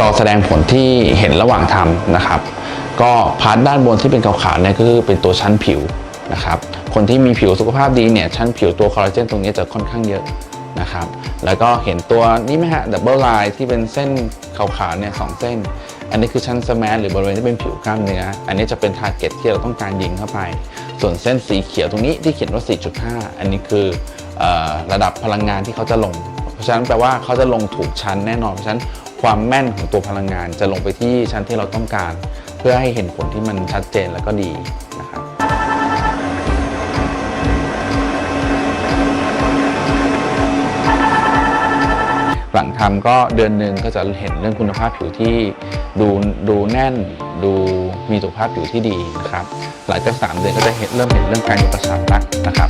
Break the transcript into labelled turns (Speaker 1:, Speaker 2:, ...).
Speaker 1: จอแสดงผลที่เห็นระหว่างทำนะครับ ก็พาร์ทด้านบนที่เป็นขาวๆเนี่ยก็คือเป็นตัวชั้นผิวนะครับ คนที่มีผิวสุขภาพดีเนี่ยชั้นผิวตัวคอลลาเจนตรงนี้จะค่อนข้างเยอะนะครับ แล้วก็เห็นตัวนี้ไหมฮะดับเบิลไลน์ที่เป็นเส้นขาวๆเนี่ยสองเส้น อันนี้คือชั้นสแมนหรือบริเวณที่เป็นผิวกล้ามเนื้อ อันนี้จะเป็นทาร์เก็ตที่เราต้องการยิงเข้าไป ส่วนเส้นสีเขียวตรงนี้ที่เขียนว่า 4.5 อันนี้คือออระดับพลังงานที่เขาจะลง เพราะฉะนั้นแปลว่าเขาจะลงถูกชั้นแน่นอน เพราะฉะนั้น ความแม่นของตัวพลังงานจะลงไปที่ชั้นที่เราต้องการ เพื่อให้เห็นผลที่มันชัดเจนแล้วก็ดีนะครับหลังทำก็เดือนหนึ่งก็จะเห็นเรื่องคุณภาพผิวที่ดูดูแน่นดูมีสุขภาพผิวที่ดีนะครับ หลังจาก 3 เดือนก็จะเห็นเริ่มเห็นเรื่องการกระชับแล้วนะครับ